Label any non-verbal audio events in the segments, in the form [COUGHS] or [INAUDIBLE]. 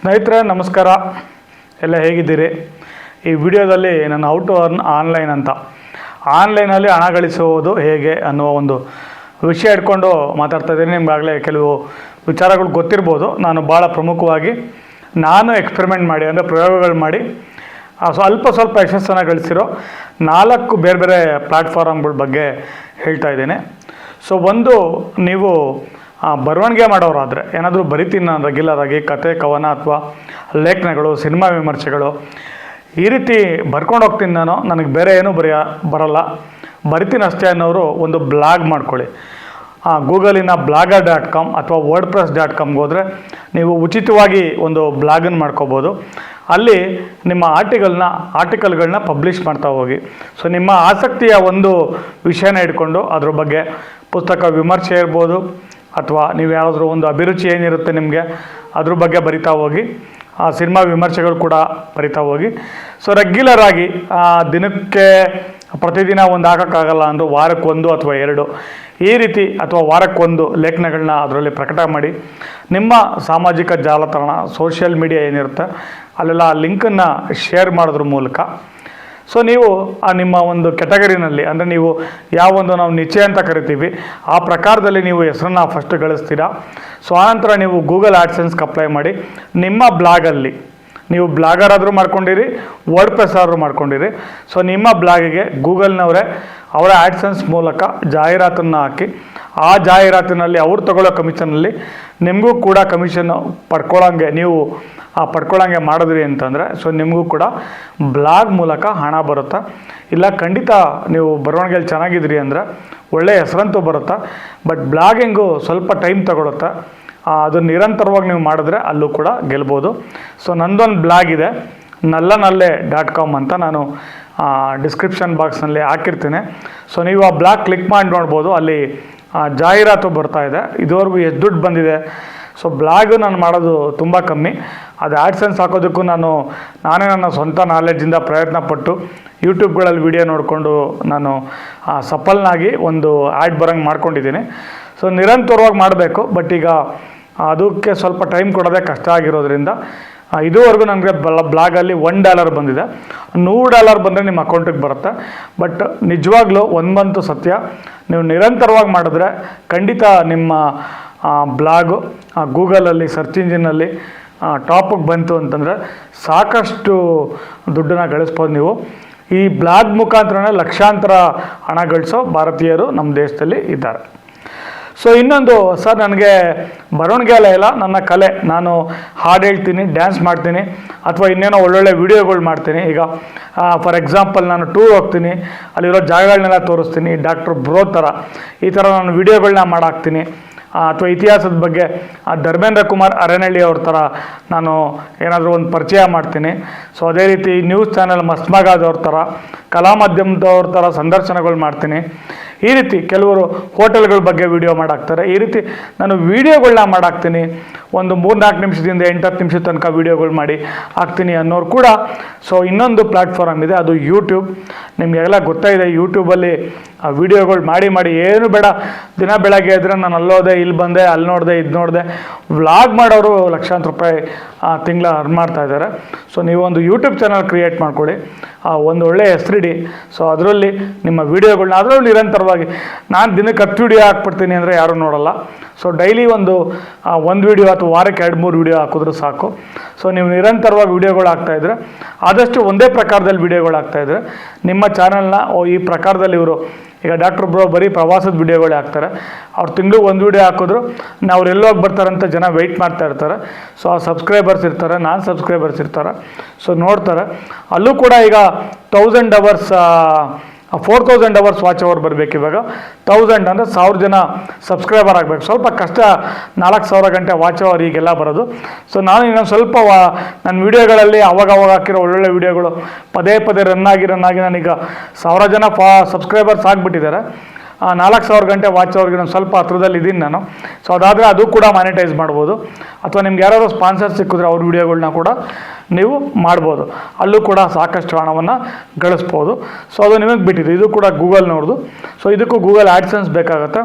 ಸ್ನೇಹಿತರೆ, ನಮಸ್ಕಾರ. ಎಲ್ಲ ಹೇಗಿದ್ದೀರಿ? ಈ ವಿಡಿಯೋದಲ್ಲಿ ನಾನು ಔಟ್ ಟು ಅರ್ನ್ ಆನ್ಲೈನ್ ಅಂತ. ಆನ್ಲೈನಲ್ಲಿ ಹಣ ಗಳಿಸುವುದು ಹೇಗೆ ಅನ್ನುವ ಒಂದು ವಿಷಯ ಇಟ್ಕೊಂಡು ಮಾತಾಡ್ತಾ ಇದ್ದೀನಿ. ನಿಮ್ಗಾಗಲೇ ಕೆಲವು ವಿಚಾರಗಳು ಗೊತ್ತಿರ್ಬೋದು. ನಾನು ಭಾಳ ಪ್ರಮುಖವಾಗಿ ನಾನು ಎಕ್ಸ್ಪೆರಿಮೆಂಟ್ ಮಾಡಿ, ಅಂದರೆ ಪ್ರಯೋಗಗಳು ಮಾಡಿ ಸ್ವಲ್ಪ ಸ್ವಲ್ಪ ಯಶಸ್ಸನ್ನು ಗಳಿಸಿರೋ ನಾಲ್ಕು ಬೇರೆ ಬೇರೆ ಪ್ಲ್ಯಾಟ್ಫಾರ್ಮ್ಗಳ ಬಗ್ಗೆ ಹೇಳ್ತಾ ಇದ್ದೇನೆ. ಸೊ ಒಂದು ನೀವು ಬರವಣಿಗೆ ಮಾಡೋರಾದರೆ ಏನಾದರೂ ಬರಿತೀನಿ ನಾನು ರೆಗ್ಯುಲರ್ ಕತೆ ಕವನ ಅಥವಾ ಲೇಖನಗಳು ಸಿನಿಮಾ ವಿಮರ್ಶೆಗಳು ಈ ರೀತಿ ಬರ್ಕೊಂಡು ಹೋಗ್ತೀನಿ ನಾನು ನನಗೆ ಬೇರೆ ಏನೂ ಬರೆಯ ಬರಲ್ಲ. ಬರಿತೀನಿ ಅಷ್ಟೇ ಅನ್ನೋರು ಒಂದು ಬ್ಲಾಗ್ ಮಾಡ್ಕೊಳ್ಳಿ. ಆ, ಗೂಗಲಿನ ಬ್ಲಾಗರ್ ಡಾಟ್ ಕಾಮ್ ಅಥವಾ ವರ್ಡ್ ಪ್ರೆಸ್ ಡಾಟ್ ಕಾಮ್ಗೆ ಹೋದರೆ ನೀವು ಉಚಿತವಾಗಿ ಒಂದು ಬ್ಲಾಗನ್ನು ಮಾಡ್ಕೋಬೋದು. ಅಲ್ಲಿ ನಿಮ್ಮ ಆರ್ಟಿಕಲ್ನ ಆರ್ಟಿಕಲ್ಗಳನ್ನ ಪಬ್ಲಿಷ್ ಮಾಡ್ತಾ ಹೋಗಿ. ಸೊ ನಿಮ್ಮ ಆಸಕ್ತಿಯ ಒಂದು ವಿಷಯನ ಇಟ್ಕೊಂಡು ಅದ್ರ ಬಗ್ಗೆ ಪುಸ್ತಕ ವಿಮರ್ಶೆ ಇರ್ಬೋದು. ಅಥವಾ ನೀವು ಯಾವುದಾದ್ರೂ ಒಂದು ಅಭಿರುಚಿ ಏನಿರುತ್ತೆ ನಿಮಗೆ, ಅದ್ರ ಬಗ್ಗೆ ಬರಿತಾ ಹೋಗಿ. ಆ ಸಿನಿಮಾ ವಿಮರ್ಶೆಗಳು ಕೂಡ ಬರಿತಾ ಹೋಗಿ. ಸೊ ರೆಗ್ಯುಲರ್ ಆಗಿ ದಿನಕ್ಕೆ ಪ್ರತಿದಿನ ಒಂದು ಹಾಕೋಕ್ಕಾಗಲ್ಲ ಅಂದರೂ ವಾರಕ್ಕೊಂದು ಅಥವಾ ಎರಡು. ಈ ರೀತಿ ಅಥವಾ ವಾರಕ್ಕೊಂದು ಲೇಖನಗಳನ್ನ ಅದರಲ್ಲಿ ಪ್ರಕಟ ಮಾಡಿ. ನಿಮ್ಮ ಸಾಮಾಜಿಕ ಜಾಲತಾಣ ಸೋಷಿಯಲ್ ಮೀಡಿಯಾ ಏನಿರುತ್ತೆ, ಅಲ್ಲೆಲ್ಲ ಆ ಲಿಂಕನ್ನು ಶೇರ್ ಮಾಡೋದ್ರ ಮೂಲಕ ಸೊ ನೀವು ಆ ನಿಮ್ಮ ಒಂದು ಕೆಟಗರಿನಲ್ಲಿ ಅಂದರೆ ನೀವು ಯಾವ ಒಂದು ನಾವು ನಿಶ್ಚಯ ಅಂತ ಕರಿತೀವಿ, ಆ ಪ್ರಕಾರದಲ್ಲಿ ನೀವು ಹೆಸರನ್ನ ಫಸ್ಟ್ ಗಳಿಸ್ತೀರಾ. ಸೊ ಆನಂತರ ನೀವು ಗೂಗಲ್ ಆಡ್ಸೆನ್ಸ್ಗೆ ಅಪ್ಲೈ ಮಾಡಿ. ನಿಮ್ಮ ಬ್ಲಾಗಲ್ಲಿ ನೀವು ಬ್ಲಾಗರ್ ಆದರೂ ಮಾಡ್ಕೊಂಡಿರಿ ವರ್ಡ್ ಪ್ರೆಸ್ ಆದರೂ ಮಾಡ್ಕೊಂಡಿರಿ. ಸೊ ನಿಮ್ಮ ಬ್ಲಾಗಿಗೆ ಗೂಗಲ್ನವರೇ ಅವರ ಆ್ಯಡ್ಸೆನ್ಸ್ ಮೂಲಕ ಜಾಹೀರಾತನ್ನು ಹಾಕಿ, ಆ ಜಾಹೀರಾತಿನಲ್ಲಿ ಅವ್ರು ತಗೊಳ್ಳೋ ಕಮಿಷನಲ್ಲಿ ನಿಮಗೂ ಕೂಡ ಕಮಿಷನ್ ಪಡ್ಕೊಳ್ಳೋಂಗೆ ನೀವು ಆ ಪಡ್ಕೊಳ್ಳೋಂಗೆ ಮಾಡಿದ್ರಿ ಅಂತಂದರೆ ಸೊ ನಿಮಗೂ ಕೂಡ ಬ್ಲಾಗ್ ಮೂಲಕ ಹಣ ಬರುತ್ತೆ? ಇಲ್ಲ ಖಂಡಿತ ನೀವು ಬರವಣಿಗೆಯಲ್ಲಿ ಚೆನ್ನಾಗಿದ್ರಿ ಅಂದರೆ ಒಳ್ಳೆಯ ಹೆಸರಂತೂ ಬರುತ್ತೆ? ಬಟ್ ಬ್ಲಾಗಿಂಗು ಸ್ವಲ್ಪ ಟೈಮ್ ತಗೊಳುತ್ತೆ? ಅದು ನಿರಂತರವಾಗಿ ನೀವು ಮಾಡಿದ್ರೆ ಅಲ್ಲೂ ಕೂಡ ಗೆಲ್ಬೋದು. ಸೊ ನಂದೊಂದು ಬ್ಲಾಗ್ ಇದೆ ನಲ್ಲ ನಲ್ಲೆ ಡಾಟ್ ಕಾಮ್ ಅಂತ ನಾನು ಡಿಸ್ಕ್ರಿಪ್ಷನ್ ಬಾಕ್ಸ್ನಲ್ಲಿ ಹಾಕಿರ್ತೀನಿ. ಸೊ ನೀವು ಆ ಬ್ಲಾಗ್ ಕ್ಲಿಕ್ ಮಾಡಿ ನೋಡ್ಬೋದು. ಅಲ್ಲಿ ಜಾಹೀರಾತು ಬರ್ತಾ ಇದೆ. ಇದುವರೆಗೂ ಎಷ್ಟು ದುಡ್ಡು ಬಂದಿದೆ? ಸೊ ಬ್ಲಾಗ್ ನಾನು ಮಾಡೋದು ತುಂಬ ಕಮ್ಮಿ. ಅದು ಆ್ಯಡ್ಸೆನ್ಸ್ ಹಾಕೋದಕ್ಕೂ ನಾನು, ನಾನೇ ನನ್ನ ಸ್ವಂತ ನಾಲೆಡ್ಜಿಂದ ಪ್ರಯತ್ನ ಪಟ್ಟು ಯೂಟ್ಯೂಬ್ಗಳಲ್ಲಿ ವಿಡಿಯೋ ನೋಡಿಕೊಂಡು ನಾನು ಸಫಲ್ನಾಗಿ ಒಂದು ಆ್ಯಡ್ ಬರೋಂಗೆ ಮಾಡ್ಕೊಂಡಿದ್ದೀನಿ. ಸೊ ನಿರಂತರವಾಗಿ ಮಾಡಬೇಕು. ಬಟ್ ಈಗ, ಅದಕ್ಕೆ ಸ್ವಲ್ಪ ಟೈಮ್ ಕೊಡೋದೇ ಕಷ್ಟ ಆಗಿರೋದ್ರಿಂದ ಇದುವರೆಗೂ ನನಗೆ ಬಲ ಬ್ಲಾಗಲ್ಲಿ ಒನ್ ಡಾಲರ್ ಬಂದಿದೆ. ನೂರು ಡಾಲರ್ ಬಂದರೆ ನಿಮ್ಮ ಅಕೌಂಟಿಗೆ ಬರುತ್ತೆ. ಬಟ್ ನಿಜವಾಗ್ಲೂ ಒಂದು ಮಂತು ಸತ್ಯ. ನೀವು ನಿರಂತರವಾಗಿ ಮಾಡಿದ್ರೆ ಖಂಡಿತ ನಿಮ್ಮ ಬ್ಲಾಗು ಗೂಗಲಲ್ಲಿ ಸರ್ಚ್ ಇಂಜಿನಲ್ಲಿ ಟಾಪಿಗೆ ಬಂತು ಅಂತಂದರೆ ಸಾಕಷ್ಟು ದುಡ್ಡನ್ನು ಗಳಿಸ್ಬೋದು ನೀವು. ಈ ಬ್ಲಾಗ್ ಮುಖಾಂತರನೇ ಲಕ್ಷಾಂತರ ಹಣ ಗಳಿಸೋ ಭಾರತೀಯರು ನಮ್ಮ ದೇಶದಲ್ಲಿ ಇದ್ದಾರೆ. ಸೊ ಇನ್ನೊಂದು ಸರ್ ನನಗೆ ಬರವಣಿಗೆ ಎಲ್ಲ ಇಲ್ಲ, ನನ್ನ ಕಲೆ. ನಾನು ಹಾಡು ಹೇಳ್ತೀನಿ ಡ್ಯಾನ್ಸ್ ಮಾಡ್ತೀನಿ, ಅಥವಾ ಇನ್ನೇನೋ ಒಳ್ಳೊಳ್ಳೆ ವಿಡಿಯೋಗಳು ಮಾಡ್ತೀನಿ. ಈಗ ಫಾರ್ ಎಕ್ಸಾಂಪಲ್ ನಾನು ಟೂರ್ ಹೋಗ್ತೀನಿ, ಅಲ್ಲಿರೋ ಜಾಗಗಳನ್ನೆಲ್ಲ ತೋರಿಸ್ತೀನಿ ಡಾಕ್ಟರ್ ಬ್ರೋ ಥರ. ಈ ಥರ ನಾನು ವೀಡಿಯೋಗಳನ್ನ ಮಾಡಾಕ್ತೀನಿ. ಅಥವಾ ಇತಿಹಾಸದ ಬಗ್ಗೆ, ಆ, ಧರ್ಮೇಂದ್ರ ಕುಮಾರ್ ಅರನಹಳ್ಳಿ ಅವ್ರ ಥರ ನಾನು ಏನಾದರೂ ಒಂದು ಪರಿಚಯ ಮಾಡ್ತೀನಿ. ಸೊ ಅದೇ ರೀತಿ ನ್ಯೂಸ್ ಚಾನೆಲ್ ಮಸ್ಮಗಾದವ್ರ ಥರ, ಕಲಾ ಮಾಧ್ಯಮದವ್ರ ಥರ ಸಂದರ್ಶನಗಳು ಮಾಡ್ತೀನಿ. ಈ ರೀತಿ ಕೆಲವರು ಹೋಟೆಲ್ಗಳ ಬಗ್ಗೆ ವಿಡಿಯೋ ಮಾಡಾಕ್ತಾರೆ. ಈ ರೀತಿ ನಾನು ವೀಡಿಯೋಗಳನ್ನ ಮಾಡಾಕ್ತೀನಿ. ಒಂದು ಮೂರ್ನಾಲ್ಕು ನಿಮಿಷದಿಂದ ಎಂಟು ಹತ್ತು ನಿಮಿಷದ ತನಕ ವಿಡಿಯೋಗಳು ಮಾಡಿ ಹಾಕ್ತೀನಿ ಅನ್ನೋರು ಕೂಡ. ಸೊ ಇನ್ನೊಂದು ಪ್ಲ್ಯಾಟ್ಫಾರ್ಮ್ ಇದೆ, ಅದು ಯೂಟ್ಯೂಬ್ ನಿಮಗೆಲ್ಲ ಗೊತ್ತಾಗಿದೆ ಯೂಟ್ಯೂಬಲ್ಲಿ ಆ ವಿಡಿಯೋಗಳು ಮಾಡಿ ಮಾಡಿ ಏನು ಬೇಡ. ದಿನ ಬೆಳಗ್ಗೆ ಇದ್ರೆ ನಾನು ಅಲ್ಲೋದೆ ಇಲ್ಲಿ ಬಂದೆ, ಅಲ್ಲಿ ನೋಡಿದೆ, ಇದು ನೋಡಿದೆ. ವ್ಲಾಗ್ ಮಾಡೋರು ಲಕ್ಷಾಂತರ ರೂಪಾಯಿ ತಿಂಗಳ ಅರ್ನ್ ಮಾಡ್ತಾ ಇದ್ದಾರೆ ಸೊ ನೀವೊಂದು ಯೂಟ್ಯೂಬ್ ಚಾನಲ್ ಕ್ರಿಯೇಟ್ ಮಾಡ್ಕೊಳ್ಳಿ. ಒಂದು ಒಳ್ಳೆಯ ಹೆಸರಿಡಿ. ಸೊ ಅದರಲ್ಲಿ ನಿಮ್ಮ ವೀಡಿಯೋಗಳನ್ನ ಅದರಲ್ಲಿ ನಿರಂತರವಾಗಿ, ನಾನು ದಿನಕ್ಕೆ ಹತ್ತು ವೀಡಿಯೋ ಹಾಕ್ಬಿಡ್ತೀನಿ ಅಂದರೆ ಯಾರೂ ನೋಡಲ್ಲ. ಸೊ ಡೈಲಿ ಒಂದು ಒಂದು ವೀಡಿಯೋ ಅಥವಾ ವಾರಕ್ಕೆ ಎರಡು ಮೂರು ವೀಡಿಯೋ ಹಾಕಿದ್ರು ಸಾಕು. ಸೊ ನೀವು ನಿರಂತರವಾಗಿ ವೀಡಿಯೋಗಳು ಹಾಕ್ತಾಯಿದ್ರೆ ಆದಷ್ಟು ಒಂದೇ ಪ್ರಕಾರದಲ್ಲಿ ವೀಡಿಯೋಗಳು ಹಾಕ್ತಾಯಿದ್ರೆ ನಿಮ್ಮ ಚಾನಲ್ನ ಈ ಪ್ರಕಾರದಲ್ಲಿ ಇವರು ಈಗ ಡಾಕ್ಟರ್ ಬ್ರೋ ಬರೀ ಪ್ರವಾಸದ ವಿಡಿಯೋಗಳೇ ಹಾಕ್ತಾರೆ. ಅವ್ರು ತಿಂಗಳು ಒಂದು ವಿಡಿಯೋ ಹಾಕಿದ್ರು, ನಾವು ಎಲ್ಲೋಗಿ ಬರ್ತಾರಂತ ಜನ ವೆಯ್ಟ್ ಮಾಡ್ತಾ ಇರ್ತಾರೆ. ಸೊ ಆ ಸಬ್ಸ್ಕ್ರೈಬರ್ಸ್ ಇರ್ತಾರೆ, ನಾನ್ ಸಬ್ಸ್ಕ್ರೈಬರ್ಸ್ ಇರ್ತಾರೆ. ಸೊ ನೋಡ್ತಾರೆ. ಅಲ್ಲೂ ಕೂಡ ಈಗ thousand hours four thousand hours watch hour ಬರಬೇಕು ಇವಾಗ. ತೌಸಂಡ್ ಅಂದರೆ ಸಾವಿರ ಜನ ಸಬ್ಸ್ಕ್ರೈಬರ್ ಆಗಬೇಕು. ಸ್ವಲ್ಪ ಕಷ್ಟ, ನಾಲ್ಕು ಸಾವಿರ ಗಂಟೆ ವಾಚ್ ಅವರ್ ಈಗೆಲ್ಲ ಬರೋದು. ಸೊ ನಾನು ಇನ್ನೊಂದು ಸ್ವಲ್ಪ ವಾ ನನ್ನ ವೀಡಿಯೋಗಳಲ್ಲಿ ಅವಾಗ ಅವಾಗ ಹಾಕಿರೋ ಒಳ್ಳೊಳ್ಳೆ ವೀಡಿಯೋಗಳು ಪದೇ ಪದೇ ರನ್ ಆಗಿ ರನ್ ಆಗಿ ನಾನೀಗ ಸಾವಿರ ಜನ ಫಾ ಸಬ್ಸ್ಕ್ರೈಬರ್ಸ್ ಆಗಿಬಿಟ್ಟಿದ್ದಾರೆ. ನಾಲ್ಕು ಸಾವಿರ ಗಂಟೆ ವಾಚ್ ಅವ್ರಿಗೆ ನಾನು ಸ್ವಲ್ಪ ಹತ್ರದಲ್ಲಿ ಇದ್ದೀನಿ ನಾನು. ಸೊ ಅದಾದರೆ ಅದು ಕೂಡ ಮಾನಿಟೈಸ್ ಮಾಡ್ಬೋದು. ಅಥವಾ ನಿಮ್ಗೆ ಯಾರಾದ್ರು ಸ್ಪಾನ್ಸರ್ ಸಿಕ್ಕಿದ್ರೆ ಅವ್ರ ವೀಡಿಯೋಗಳನ್ನ ಕೂಡ ನೀವು ಮಾಡ್ಬೋದು. ಅಲ್ಲೂ ಕೂಡ ಸಾಕಷ್ಟು ಹಣವನ್ನು ಗಳಿಸ್ಬೋದು. ಸೊ ಅದು ನಿಮಗೆ ಬಿಟ್ಟಿದೆ. ಇದು ಕೂಡ ಗೂಗಲ್ನವ್ರದ್ದು ಸೊ ಇದಕ್ಕೂ ಗೂಗಲ್ ಆ್ಯಡ್ಸೆನ್ಸ್ ಬೇಕಾಗುತ್ತೆ.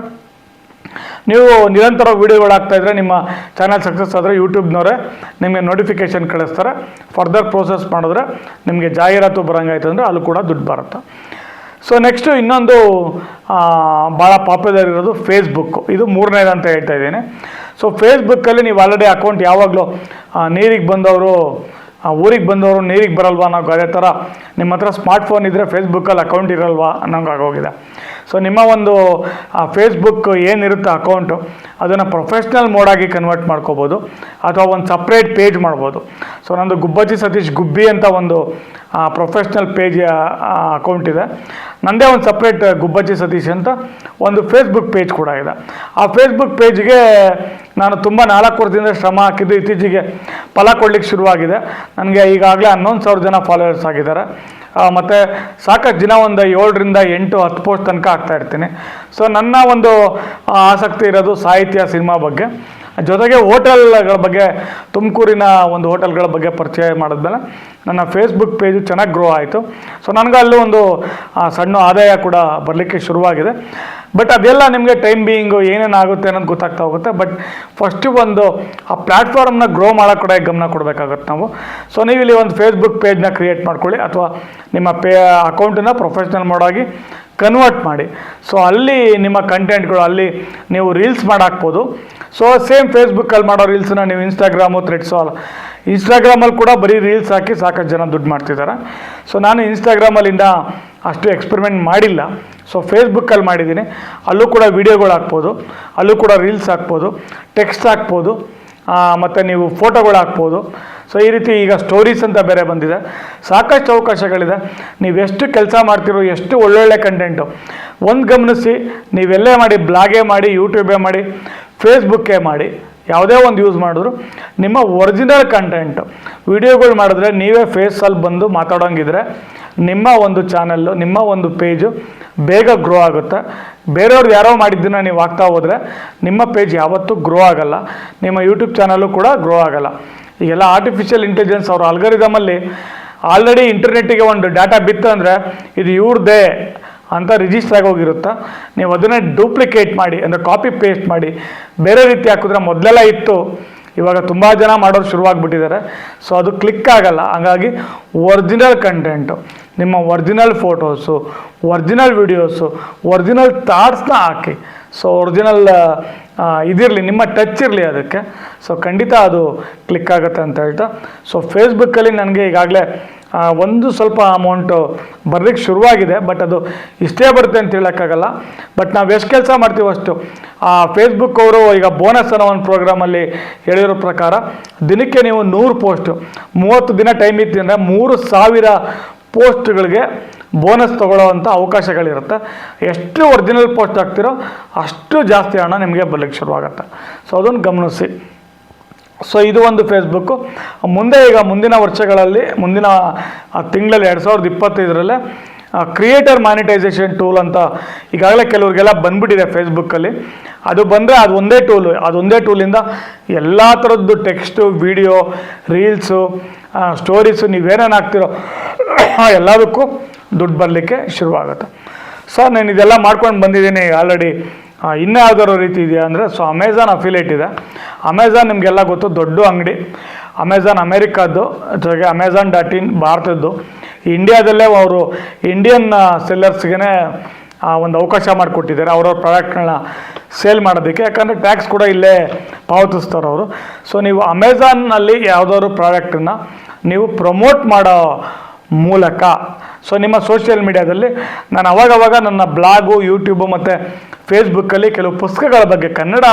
ನೀವು ನಿರಂತರ ವೀಡಿಯೋಗಳು ಹಾಕ್ತಾ ಇದ್ದರೆ ನಿಮ್ಮ ಚಾನಲ್ ಸಕ್ಸಸ್ ಆದರೆ ಯೂಟ್ಯೂಬ್ನವರೇ ನಿಮಗೆ ನೋಟಿಫಿಕೇಷನ್ ಕಳಿಸ್ತಾರೆ. ಫರ್ದರ್ ಪ್ರೋಸೆಸ್ ಮಾಡಿದ್ರೆ ನಿಮಗೆ ಜಾಹೀರಾತು ಬರೋಂಗಾಯ್ತು ಅಂದರೆ ಅಲ್ಲೂ ಕೂಡ ದುಡ್ಡು ಬರುತ್ತೆ. ಸೊ ನೆಕ್ಸ್ಟು ಇನ್ನೊಂದು ಭಾಳ ಪಾಪ್ಯುಲರ್ ಇರೋದು ಫೇಸ್ಬುಕ್ಕು ಇದು ಮೂರನೇದು ಅಂತ ಹೇಳ್ತಾ ಇದ್ದೀನಿ. ಸೊ ಫೇಸ್ಬುಕ್ಕಲ್ಲಿ ನೀವು ಆಲ್ರೆಡಿ ಅಕೌಂಟ್ ಯಾವಾಗಲೂ ನೀರಿಗೆ ಬಂದವರು ಊರಿಗೆ ಬಂದವರು ನೀರಿಗೆ ಬರಲ್ವಾ ಅನ್ನೋ ಅದೇ ಥರ ನಿಮ್ಮ ಹತ್ರ ಸ್ಮಾರ್ಟ್ಫೋನ್ ಇದ್ದರೆ ಫೇಸ್ಬುಕ್ಕಲ್ಲಿ ಅಕೌಂಟ್ ಇರಲ್ವಾ ಅನ್ನೋಂಗೆ ಆಗೋಗಿದೆ ಸೊ ನಿಮ್ಮ ಒಂದು ಫೇಸ್ಬುಕ್ ಏನಿರುತ್ತೆ ಅಕೌಂಟು ಅದನ್ನು ಪ್ರೊಫೆಷ್ನಲ್ ಮೋಡಾಗಿ ಕನ್ವರ್ಟ್ ಮಾಡ್ಕೋಬೋದು, ಅಥವಾ ಒಂದು ಸಪ್ರೇಟ್ ಪೇಜ್ ಮಾಡ್ಬೋದು. ಸೊ ನಂದು ಗುಬ್ಬಚ್ಚಿ ಸತೀಶ್ ಗುಬ್ಬಿ ಅಂತ ಒಂದು ಪ್ರೊಫೆಷ್ನಲ್ ಪೇಜ್ ಅಕೌಂಟ್ ಇದೆ. ನನ್ನದೇ ಒಂದು ಸಪ್ರೇಟ್ ಗುಬ್ಬಚ್ಚಿ ಸತೀಶ್ ಅಂತ ಒಂದು ಫೇಸ್ಬುಕ್ ಪೇಜ್ ಕೂಡ ಇದೆ. ಆ ಫೇಸ್ಬುಕ್ ಪೇಜ್ಗೆ ನಾನು ತುಂಬ ನಾಲ್ಕು ವರ್ಷದಿಂದ ಶ್ರಮ ಹಾಕಿದ್ದು ಇತ್ತೀಚೆಗೆ ಫಲ ಕೊಡ್ಲಿಕ್ಕೆ ಶುರುವಾಗಿದೆ. ನನಗೆ ಈಗಾಗಲೇ ಹನ್ನೊಂದು ಸಾವಿರ ಜನ ಫಾಲೋವರ್ಸ್ ಆಗಿದ್ದಾರೆ. ಮತ್ತು ಸಾಕಷ್ಟು ದಿನ ಒಂದು ಏಳರಿಂದ ಎಂಟು, ಹತ್ತು ಪೋಸ್ಟ್ ತನಕ ಆಗ್ತಾ ಇರ್ತೀನಿ. ಸೊ ನನ್ನ ಒಂದು ಆಸಕ್ತಿ ಇರೋದು ಸಾಹಿತ್ಯ, ಸಿನಿಮಾ ಬಗ್ಗೆ. ಜೊತೆಗೆ ಹೋಟೆಲ್ಗಳ ಬಗ್ಗೆ, ತುಮಕೂರಿನ ಒಂದು ಹೋಟೆಲ್ಗಳ ಬಗ್ಗೆ ಪರಿಚಯ ಮಾಡಿದ್ಮೇಲೆ ನನ್ನ ಫೇಸ್ಬುಕ್ ಪೇಜು ಚೆನ್ನಾಗಿ ಗ್ರೋ ಆಯಿತು. ಸೊ ನನಗೆ ಅಲ್ಲೂ ಒಂದು ಸಣ್ಣ ಆದಾಯ ಕೂಡ ಬರಲಿಕ್ಕೆ ಶುರುವಾಗಿದೆ. ಬಟ್ ಅದೆಲ್ಲ ನಿಮಗೆ ಟೈಮ್ ಬೀಯಿಂಗು ಏನೇನು ಆಗುತ್ತೆ ಅನ್ನೋದು ಗೊತ್ತಾಗ್ತಾ ಹೋಗುತ್ತೆ. ಬಟ್ ಫಸ್ಟು ಒಂದು, ಆ ಪ್ಲ್ಯಾಟ್ಫಾರ್ಮ್ನ ಗ್ರೋ ಮಾಡೋ ಕೂಡ ಗಮನ ಕೊಡಬೇಕಾಗುತ್ತೆ ನಾವು. ಸೊ ನೀವು ಇಲ್ಲಿ ಒಂದು ಫೇಸ್ಬುಕ್ ಪೇಜ್ನ ಕ್ರಿಯೇಟ್ ಮಾಡ್ಕೊಳ್ಳಿ. ಅಥವಾ ನಿಮ್ಮ ಪೇ ಅಕೌಂಟನ್ನು ಪ್ರೊಫೆಷ್ನಲ್ ಮಾಡೋಗಿ ಕನ್ವರ್ಟ್ ಮಾಡಿ. ಸೊ ಅಲ್ಲಿ ನಿಮ್ಮ ಕಂಟೆಂಟ್ಗಳು ಅಲ್ಲಿ ನೀವು ರೀಲ್ಸ್ ಮಾಡಾಕ್ಬೋದು. ಸೊ ಸೇಮ್ ಫೇಸ್ಬುಕ್ಕಲ್ಲಿ ಮಾಡೋ ರೀಲ್ಸನ್ನ ನೀವು ಇನ್ಸ್ಟಾಗ್ರಾಮು ಥ್ರೆಡ್ಸು ಅಲ್ಲ ಇನ್ಸ್ಟಾಗ್ರಾಮಲ್ಲಿ ಕೂಡ ಬರೀ ರೀಲ್ಸ್ ಹಾಕಿ ಸಾಕಷ್ಟು ಜನ ದುಡ್ಡು ಮಾಡ್ತಿದ್ದಾರೆ. ಸೊ ನಾನು ಇನ್ಸ್ಟಾಗ್ರಾಮಲ್ಲಿಂದ ಅಷ್ಟು ಎಕ್ಸ್ಪೆರಿಮೆಂಟ್ ಮಾಡಿಲ್ಲ. ಸೊ ಫೇಸ್ಬುಕ್ಕಲ್ಲಿ ಮಾಡಿದ್ದೀನಿ. ಅಲ್ಲೂ ಕೂಡ ವೀಡಿಯೋಗಳು ಹಾಕ್ಬೋದು. ಅಲ್ಲೂ ಕೂಡ ರೀಲ್ಸ್ ಹಾಕ್ಬೋದು. ಟೆಕ್ಸ್ಟ್ ಹಾಕ್ಬೋದು. ಮತ್ತು ನೀವು ಫೋಟೋಗಳು ಹಾಕ್ಬೋದು. ಸೊ ಈ ರೀತಿ ಈಗ ಸ್ಟೋರೀಸ್ ಅಂತ ಬೇರೆ ಬಂದಿದೆ. ಸಾಕಷ್ಟು ಅವಕಾಶಗಳಿದೆ. ನೀವು ಎಷ್ಟು ಕೆಲಸ ಮಾಡ್ತಿರೋ ಎಷ್ಟು ಒಳ್ಳೊಳ್ಳೆ ಕಂಟೆಂಟು ಒಂದು ಗಮನಿಸಿ, ನೀವೆಲ್ಲೇ ಮಾಡಿ, ಬ್ಲಾಗೇ ಮಾಡಿ ಯೂಟ್ಯೂಬೇ ಮಾಡಿ ಫೇಸ್ಬುಕ್ಕೇ ಮಾಡಿ, ಯಾವುದೇ ಒಂದು ಯೂಸ್ ಮಾಡಿದ್ರು, ನಿಮ್ಮ ಒರಿಜಿನಲ್ ಕಂಟೆಂಟು ವಿಡಿಯೋಗಳು ಮಾಡಿದ್ರೆ ನೀವೇ ಫೇಸಲ್ಲಿ ಬಂದು ಮಾತಾಡೋಂಗಿದ್ರೆ ನಿಮ್ಮ ಒಂದು ಚಾನಲ್ಲು, ನಿಮ್ಮ ಒಂದು ಪೇಜು ಬೇಗ ಗ್ರೋ ಆಗುತ್ತೆ. ಬೇರೆಯವ್ರು ಯಾರೋ ಮಾಡಿದ್ದನ್ನು ನೀವು ಆಗ್ತಾ ಹೋದರೆ ನಿಮ್ಮ ಪೇಜ್ ಯಾವತ್ತೂ ಗ್ರೋ ಆಗಲ್ಲ. ನಿಮ್ಮ ಯೂಟ್ಯೂಬ್ ಚಾನಲ್ಲು ಕೂಡ ಗ್ರೋ ಆಗಲ್ಲ. ಈಗೆಲ್ಲ ಆರ್ಟಿಫಿಷಿಯಲ್ ಇಂಟೆಲಿಜೆನ್ಸ್ ಅವ್ರ ಅಲ್ಗರಿದಮಲ್ಲಿ ಆಲ್ರೆಡಿ ಇಂಟರ್ನೆಟ್ಟಿಗೆ ಒಂದು ಡಾಟಾ ಬಿತ್ತು ಅಂದರೆ ಇದು ಇವ್ರದ್ದೇ ಅಂತ ರಿಜಿಸ್ಟರ್ ಆಗಿ ಹೋಗಿರುತ್ತೆ. ನೀವು ಅದನ್ನೇ ಡೂಪ್ಲಿಕೇಟ್ ಮಾಡಿ, ಅಂದರೆ ಕಾಪಿ ಪೇಸ್ಟ್ ಮಾಡಿ, ಬೇರೆ ರೀತಿ ಹಾಕಿದ್ರೆ ಮೊದಲೆಲ್ಲ ಇತ್ತು. ಇವಾಗ ತುಂಬ ಜನ ಮಾಡೋರು ಶುರುವಾಗ್ಬಿಟ್ಟಿದ್ದಾರೆ. ಸೊ ಅದು ಕ್ಲಿಕ್ ಆಗಲ್ಲ. ಹಾಗಾಗಿ ಒರಿಜಿನಲ್ ಕಂಟೆಂಟು ನಿಮ್ಮ original photos original videos original ಥಾಟ್ಸ್ನ ಹಾಕಿ. ಸೊ ಒರಿಜಿನಲ್ ಇದಿರಲಿ, ನಿಮ್ಮ ಟಚ್ ಇರಲಿ ಅದಕ್ಕೆ. ಸೊ ಖಂಡಿತ ಅದು ಕ್ಲಿಕ್ ಆಗುತ್ತೆ ಅಂತ ಹೇಳ್ತಾ. ಸೊ ಫೇಸ್ಬುಕ್ಕಲ್ಲಿ ನನಗೆ ಈಗಾಗಲೇ ಒಂದು ಸ್ವಲ್ಪ ಅಮೌಂಟು ಬರಲಿಕ್ಕೆ ಶುರುವಾಗಿದೆ ಬಟ್ ಅದು ಇಷ್ಟೇ ಬರುತ್ತೆ ಅಂತ ಹೇಳೋಕ್ಕಾಗಲ್ಲ. ಬಟ್ ನಾವು ಎಷ್ಟು ಕೆಲಸ ಮಾಡ್ತೀವಿ ಅಷ್ಟು, ಆ ಫೇಸ್ಬುಕ್ ಅವರು ಈಗ ಬೋನಸ್ ಅನ್ನೋ ಒಂದು ಪ್ರೋಗ್ರಾಮಲ್ಲಿ ಹೇಳಿರೋ ಪ್ರಕಾರ ದಿನಕ್ಕೆ ನೀವು ನೂರು ಪೋಸ್ಟು ಮೂವತ್ತು ದಿನ ಟೈಮ್ ಇತ್ತು ಅಂದರೆ ಮೂರು ಸಾವಿರ ಪೋಸ್ಟ್ಗಳಿಗೆ ಬೋನಸ್ ತೊಗೊಳ್ಳೋವಂಥ ಅವಕಾಶಗಳಿರುತ್ತೆ. ಎಷ್ಟು ಒರಿಜಿನಲ್ ಪೋಸ್ಟ್ ಹಾಕ್ತಿರೋ ಅಷ್ಟು ಜಾಸ್ತಿ ಹಣ ನಿಮಗೆ ಬರಲಿಕ್ಕೆ ಶುರುವಾಗುತ್ತೆ. ಸೊ ಅದನ್ನು ಗಮನಿಸಿ. ಸೊ ಇದು ಒಂದು ಫೇಸ್ಬುಕ್ಕು ಮುಂದೆ ಈಗ ಮುಂದಿನ ವರ್ಷಗಳಲ್ಲಿ, ಮುಂದಿನ ತಿಂಗಳಲ್ಲಿ ಎರಡು ಸಾವಿರದ ಇಪ್ಪತ್ತೈದರಲ್ಲೇ ಕ್ರಿಯೇಟರ್ ಮಾನಿಟೈಸೇಷನ್ ಟೂಲ್ ಅಂತ ಈಗಾಗಲೇ ಕೆಲವರಿಗೆಲ್ಲ ಬಂದ್ಬಿಟ್ಟಿದೆ ಫೇಸ್ಬುಕ್ಕಲ್ಲಿ ಅದು ಬಂದರೆ ಅದು ಒಂದೇ ಟೂಲು ಅದು ಒಂದೇ ಟೂಲಿಂದ ಎಲ್ಲ ಥರದ್ದು ಟೆಕ್ಸ್ಟು ವಿಡಿಯೋ ರೀಲ್ಸು ಸ್ಟೋರೀಸು ನೀವೇನೇನು ಹಾಕ್ತಿರೋ [COUGHS] ಎಲ್ಲದಕ್ಕೂ ದುಡ್ಡು ಬರಲಿಕ್ಕೆ ಶುರುವಾಗುತ್ತೆ. ಸೊ ನಾನು ಇದೆಲ್ಲ ಮಾಡ್ಕೊಂಡು ಬಂದಿದ್ದೀನಿ ಆಲ್ರೆಡಿ ಇನ್ನೂ ಯಾವ್ದಾರು ರೀತಿ ಇದೆಯಾ ಅಂದರೆ ಸೊ ಅಮೆಝಾನ್ ಅಫಿಲೇಟ್ ಇದೆ. ಅಮೆಝಾನ್ ನಿಮಗೆಲ್ಲ ಗೊತ್ತು, ದೊಡ್ಡ ಅಂಗಡಿ. ಅಮೆಝಾನ್ ಅಮೇರಿಕಾದ್ದು, ಜೊತೆಗೆ ಅಮೆಝಾನ್ ಡಾಟ್ ಇನ್ ಭಾರತದ್ದು. ಇಂಡಿಯಾದಲ್ಲೇ ಅವರು ಇಂಡಿಯನ್ ಸೆಲ್ಲರ್ಸ್ಗೆ ಒಂದು ಅವಕಾಶ ಮಾಡಿಕೊಟ್ಟಿದ್ದಾರೆ. ಅವ್ರವ್ರ ಪ್ರಾಡಕ್ಟ್ಗಳನ್ನ ಸೇಲ್ ಮಾಡೋದಕ್ಕೆ. ಯಾಕಂದರೆ ಟ್ಯಾಕ್ಸ್ ಕೂಡ ಇಲ್ಲೇ ಪಾವತಿಸ್ತಾರೆ ಅವರು. ಸೊ ನೀವು ಅಮೆಝಾನ್ನಲ್ಲಿ ಯಾವುದಾದ್ರು ಪ್ರಾಡಕ್ಟನ್ನು ನೀವು ಪ್ರಮೋಟ್ ಮಾಡೋ ಮೂಲಕ. ಸೊ ನಿಮ್ಮ ಸೋಷಿಯಲ್ ಮೀಡಿಯಾದಲ್ಲಿ ನಾನು ಅವಾಗವಾಗ ನನ್ನ ಬ್ಲಾಗು ಯೂಟ್ಯೂಬು ಮತ್ತು ಫೇಸ್ಬುಕ್ಕಲ್ಲಿ ಕೆಲವು ಪುಸ್ತಕಗಳ ಬಗ್ಗೆ, ಕನ್ನಡ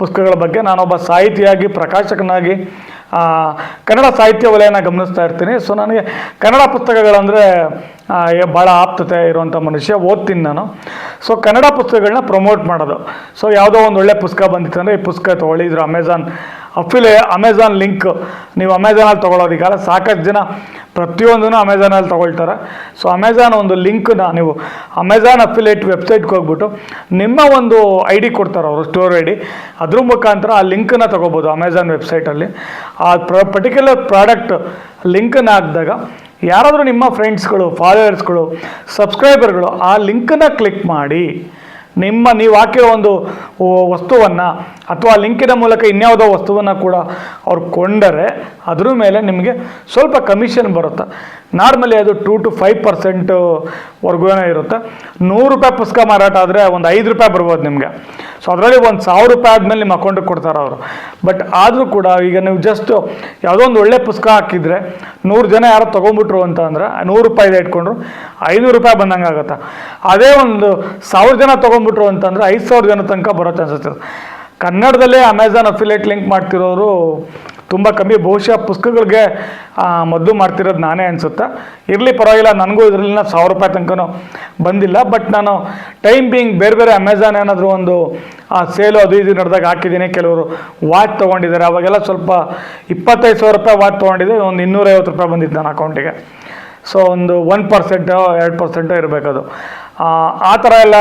ಪುಸ್ತಕಗಳ ಬಗ್ಗೆ ನಾನೊಬ್ಬ ಸಾಹಿತಿಯಾಗಿ, ಪ್ರಕಾಶಕನಾಗಿ ಕನ್ನಡ ಸಾಹಿತ್ಯ ವಲಯನ ಗಮನಿಸ್ತಾ ಇರ್ತೀನಿ. ಸೊ ನನಗೆ ಕನ್ನಡ ಪುಸ್ತಕಗಳಂದರೆ ಭಾಳ ಆಪ್ತತೆ ಇರುವಂಥ ಮನುಷ್ಯ ಓದ್ತೀನಿ ನಾನು. ಸೊ ಕನ್ನಡ ಪುಸ್ತಕಗಳನ್ನ ಪ್ರಮೋಟ್ ಮಾಡೋದು. ಸೊ ಯಾವುದೋ ಒಂದು ಒಳ್ಳೆ ಪುಸ್ತಕ ಬಂದಿತ್ತು ಅಂದರೆ ಈ ಪುಸ್ತಕ ತೊಗೊಳ್ಳಿ. ಇದ್ರ ಅಮೆಝಾನ್ ಅಫಿಲೆ ಅಮೆಝಾನ್ ಲಿಂಕ್ ನೀವು ಅಮೆಝಾನಲ್ಲಿ ತೊಗೊಳೋದಿಕ್ಕಲ್ಲ ಸಾಕಷ್ಟು ಜನ ಪ್ರತಿಯೊಂದನ್ನು ಅಮೆಝಾನಲ್ಲಿ ತೊಗೊಳ್ತಾರೆ. ಸೊ ಅಮೆಝಾನ್ ಒಂದು ಲಿಂಕ್ನ ನೀವು ಅಮೆಝಾನ್ ಅಫಿಲೇಟ್ ವೆಬ್ಸೈಟ್ಗೆ ಹೋಗ್ಬಿಟ್ಟು ನಿಮ್ಮ ಒಂದು ಐ ಡಿ ಕೊಡ್ತಾರೆ ಅವರು ಸ್ಟೋರ್ ಐ ಡಿ ಅದ್ರ ಮುಖಾಂತರ ಆ ಲಿಂಕನ್ನ ತೊಗೋಬೋದು ಅಮೆಝಾನ್ ವೆಬ್ಸೈಟಲ್ಲಿ ಆ ಪ್ರ ಪರ್ಟಿಕ್ಯುಲರ್ ಪ್ರಾಡಕ್ಟ್ ಲಿಂಕನ್ನು ಹಾಕಿದಾಗ ಯಾರಾದರೂ ನಿಮ್ಮ ಫ್ರೆಂಡ್ಸ್ಗಳು ಫಾಲೋವರ್ಸ್ಗಳು ಸಬ್ಸ್ಕ್ರೈಬರ್ಗಳು ಆ ಲಿಂಕನ್ನು ಕ್ಲಿಕ್ ಮಾಡಿ. ನಿಮ್ಮ, ನೀವು ಹಾಕಿರೋ ಒಂದು ವಸ್ತುವನ್ನು ಅಥವಾ ಲಿಂಕಿನ ಮೂಲಕ ಇನ್ಯಾವುದೋ ವಸ್ತುವನ್ನು ಕೂಡ ಅವ್ರು ಕೊಂಡರೆ ಅದ್ರ ಮೇಲೆ ನಿಮಗೆ ಸ್ವಲ್ಪ ಕಮಿಷನ್ ಬರುತ್ತೆ. ನಾರ್ಮಲಿ ಅದು ಟೂ ಟು ಫೈವ್ ಪರ್ಸೆಂಟು ವರ್ಗೂ ಇರುತ್ತೆ. ನೂರು ರೂಪಾಯಿ ಪುಸ್ತಕ ಮಾರಾಟ ಆದರೆ ಒಂದು ಐದು ರೂಪಾಯಿ ಬರ್ಬೋದು ನಿಮಗೆ. ಸೊ ಅದರಲ್ಲಿ ಒಂದು ಸಾವಿರ ರೂಪಾಯಿ ಆದಮೇಲೆ ನಿಮ್ಮ ಅಕೌಂಟಿಗೆ ಕೊಡ್ತಾರೆ ಅವರು. ಬಟ್ ಆದರೂ ಕೂಡ ಈಗ ನೀವು ಜಸ್ಟ್ ಯಾವುದೋ ಒಂದು ಒಳ್ಳೆ ಪುಸ್ತಕ ಹಾಕಿದರೆ ನೂರು ಜನ ಯಾರೋ ತೊಗೊಂಬಿಟ್ರು ಅಂತ ಅಂದ್ರೆ ನೂರು ರೂಪಾಯಿದೆ ಇಟ್ಕೊಂಡ್ರು, ಐನೂರು ರೂಪಾಯಿ ಬಂದಂಗೆ ಆಗುತ್ತೆ. ಅದೇ ಒಂದು ಸಾವಿರ ಜನ ತೊಗೊಂಬಿಟ್ರು ಅಂತಂದರೆ ಐದು ಸಾವಿರ ಜನ ತನಕ ಬರೋ ಚಾನ್ಸಸ್ ಇರುತ್ತೆ ಕನ್ನಡದಲ್ಲೇ ಅಮೆಝಾನ್ ಅಫಿಲೇಟ್ ಲಿಂಕ್ ಮಾಡ್ತಿರೋರು ತುಂಬ ಕಮ್ಮಿ. ಬಹುಶಃ ಪುಸ್ತಕಗಳಿಗೆ ಮದ್ದು ಮಾಡ್ತಿರೋದು ನಾನೇ ಅನಿಸುತ್ತೆ? ಇರಲಿ ಪರವಾಗಿಲ್ಲ, ನನಗೂ ಇದರಲ್ಲಿ ಸಾವಿರ ರೂಪಾಯಿ ತನಕನೂ ಬಂದಿಲ್ಲ. ಬಟ್ ನಾನು ಟೈಮ್ ಬೀಯಿಂಗ್ ಬೇರೆ ಬೇರೆ ಅಮೆಝಾನ್ ಏನಾದರೂ ಒಂದು, ಆ, ಸೇಲು ಅದು ಇದು ನಡೆದಾಗ ಹಾಕಿದ್ದೀನಿ. ಕೆಲವರು ವಾಚ್ ತೊಗೊಂಡಿದ್ದಾರೆ. ಅವಾಗೆಲ್ಲ ಸ್ವಲ್ಪ ಇಪ್ಪತ್ತೈದು ಸಾವಿರ ರೂಪಾಯಿ ವಾಚ್ ತೊಗೊಂಡಿದ್ದೆ, ಒಂದು ಇನ್ನೂರೈವತ್ತು ರೂಪಾಯಿ ಬಂದಿದ್ದು ನನ್ನ ಅಕೌಂಟಿಗೆ. ಸೊ, ಒಂದು ಒನ್ ಪರ್ಸೆಂಟೋ, ಎರಡು ಪರ್ಸೆಂಟೋ ಇರಬೇಕದು. ಆ ಥರ ಎಲ್ಲ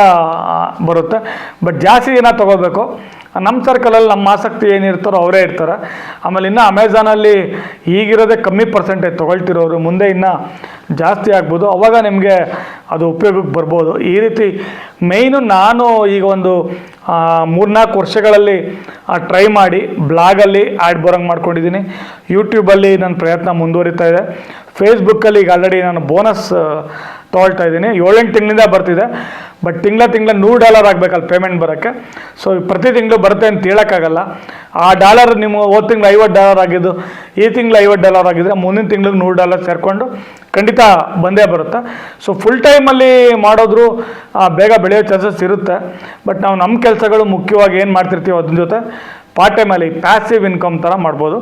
ಬರುತ್ತೆ. ಬಟ್ ಜಾಸ್ತಿ ದಿನ ತೊಗೋಬೇಕು. ನಮ್ಮ ಸರ್ಕಲಲ್ಲಿ ನಮ್ಮ ಆಸಕ್ತಿ ಏನಿರ್ತಾರೋ ಅವರೇ ಇರ್ತಾರೆ. ಆಮೇಲೆ ಇನ್ನು ಅಮೆಝಾನಲ್ಲಿ ಈಗಿರೋದೇ ಕಮ್ಮಿ ಪರ್ಸೆಂಟೇಜ್ ತೊಗೊಳ್ತಿರೋರು. ಮುಂದೆ ಇನ್ನು ಜಾಸ್ತಿ ಆಗ್ಬೋದು. ಅವಾಗ ನಿಮಗೆ ಅದು ಉಪಯೋಗಕ್ಕೆ ಬರ್ಬೋದು. ಈ ರೀತಿ ಮೇಯ್ನು ನಾನು ಈಗ ಒಂದು ಮೂರ್ನಾಲ್ಕು ವರ್ಷಗಳಲ್ಲಿ ಟ್ರೈ ಮಾಡಿ ಬ್ಲಾಗಲ್ಲಿ ಆ್ಯಡ್ ಬರೋಂಗೆ ಮಾಡ್ಕೊಂಡಿದ್ದೀನಿ ಯೂಟ್ಯೂಬಲ್ಲಿ ನನ್ನ ಪ್ರಯತ್ನ ಮುಂದುವರಿತಾ ಇದೆ. ಫೇಸ್ಬುಕ್ಕಲ್ಲಿ ಈಗ ಆಲ್ರೆಡಿ ನಾನು ಬೋನಸ್ ತೊಗೊಳ್ತಾ ಇದ್ದೀನಿ. ಏಳೆಂಟು ತಿಂಗಳಿಂದ ಬರ್ತಿದೆ. ಬಟ್ ತಿಂಗಳ ತಿಂಗಳ ನೂರು ಡಾಲರ್ ಆಗಬೇಕಲ್ಲ ಪೇಮೆಂಟ್ ಬರೋಕ್ಕೆ. ಸೊ ಪ್ರತಿ ತಿಂಗಳು ಬರುತ್ತೆ ಅಂತ ಹೇಳೋಕ್ಕಾಗಲ್ಲ. ಆ ಡಾಲರ್ ನಿಮ್ಮ ಹೋದ ತಿಂಗಳು ಐವತ್ತು ಡಾಲರ್ ಆಗಿದ್ದು, ಈ ತಿಂಗಳು ಐವತ್ತು ಡಾಲರ್ ಆಗಿದ್ರೆ ಮುಂದಿನ ತಿಂಗಳಿಗೆ ನೂರು ಡಾಲರ್ ಸೇರಿಕೊಂಡು ಖಂಡಿತ ಬಂದೇ ಬರುತ್ತೆ. ಸೊ ಫುಲ್ ಟೈಮಲ್ಲಿ ಮಾಡೋದ್ರು ಬೇಗ ಬೆಳೆಯೋ ಚಾನ್ಸಸ್ ಇರುತ್ತೆ. ಬಟ್ ನಾವು ನಮ್ಮ ಕೆಲಸಗಳು ಮುಖ್ಯವಾಗಿ ಏನು ಮಾಡ್ತಿರ್ತೀವಿ ಅದ್ರ ಜೊತೆ ಪಾರ್ಟ್ ಟೈಮಲ್ಲಿ ಪ್ಯಾಸಿವ್ ಇನ್ಕಮ್ ಥರ ಮಾಡ್ಬೋದು.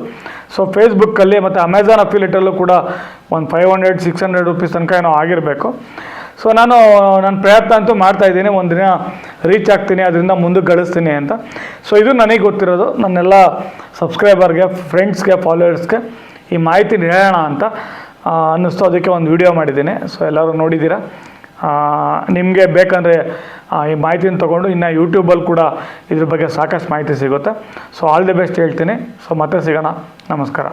ಸೊ ಫೇಸ್ಬುಕ್ಕಲ್ಲಿ ಮತ್ತು ಅಮೆಝಾನ್ ಅಫಿಲೇಟಲ್ಲೂ ಕೂಡ ಒಂದು five hundred six hundred rupees ತನಕ ಏನೋ ಆಗಿರಬೇಕು. ಸೊ ನಾನು ನನ್ನ ಪ್ರಯತ್ನ ಅಂತೂ ಮಾಡ್ತಾ ಇದ್ದೀನಿ. ಒಂದಿನ ರೀಚ್ ಆಗ್ತೀನಿ, ಅದರಿಂದ ಮುಂದಕ್ಕೆ ಗಳಿಸ್ತೀನಿ ಅಂತ. ಸೊ ಇದು ನನಗೆ ಗೊತ್ತಿರೋದು. ನನ್ನೆಲ್ಲ ಸಬ್ಸ್ಕ್ರೈಬರ್ಗೆ ಫ್ರೆಂಡ್ಸ್ಗೆ ಫಾಲೋವರ್ಸ್ಗೆ ಈ ಮಾಹಿತಿ ನೀಡೋಣ ಅಂತ ಅನ್ನಿಸ್ತು. ಅದಕ್ಕೆ ಒಂದು ವಿಡಿಯೋ ಮಾಡಿದ್ದೀನಿ. ಸೊ ಎಲ್ಲರೂ ನೋಡಿದ್ದೀರಾ? ನಿಮಗೆ ಬೇಕಂದರೆ ಈ ಮಾಹಿತಿನ ತೊಗೊಂಡು ಇನ್ನು ಯೂಟ್ಯೂಬಲ್ಲಿ ಕೂಡ ಇದ್ರ ಬಗ್ಗೆ ಸಾಕಷ್ಟು ಮಾಹಿತಿ ಸಿಗುತ್ತೆ. ಸೊ ಆಲ್ ದಿ ಬೆಸ್ಟ್ ಹೇಳ್ತೀನಿ. ಸೊ ಮತ್ತೆ ಸಿಗೋಣ. ನಮಸ್ಕಾರ.